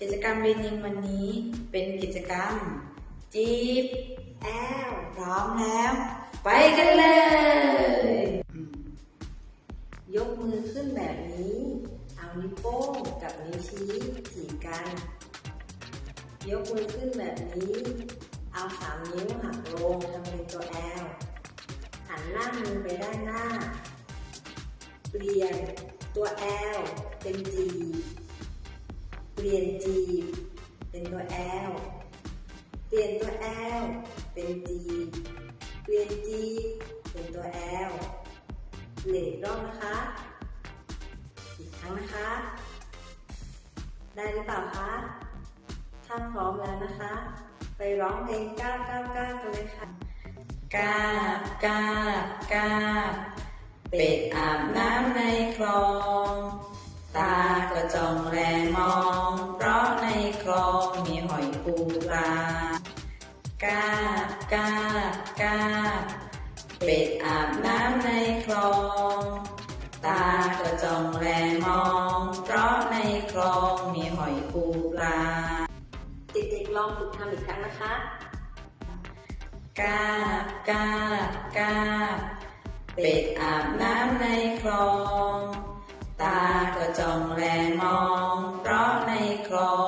กิจกรรมเรียนยิงวันนี้เป็นกิจกรรม จีบแอลพร้อมแล้ว ไปกันเลย ยกมือขึ้นแบบนี้ เอานิ้วโป้งกับนิ้วชี้ถีบกัน ยกมือขึ้นแบบนี้ เอาสามนิ้วหักลงทำเป็นตัวแอลหันหน้ามือไปด้านหน้า เปลี่ยนตัวแอลเป็นจี เปลี่ยนจีเป็นตัวแอลเปลี่ยนตัวแอลเป็นจีเปลี่ยนจีเป็นตัวแอลเปลี่ยนอีกรอบนะคะ อีกครั้งนะคะ ได้หรือเปล่าคะ ถ้าพร้อมแล้วนะคะ ไปร้องเพลง999กันเลยค่ะกาบกาบกาบเป็ดอาบน้ำในคลอง ตาก็จ้องแลมอง กาบกาบกาบเป็ดอาบน้ำในคลอง ตาก็จ้องแลมอง เพราะในคลองมีหอยปูปลา เด็กๆลองฝึกทำอีกครั้งนะคะกาบกาบกาบเป็ดอาบน้ำในคลอง ตาก็จ้องแลมมองร้อในคลอง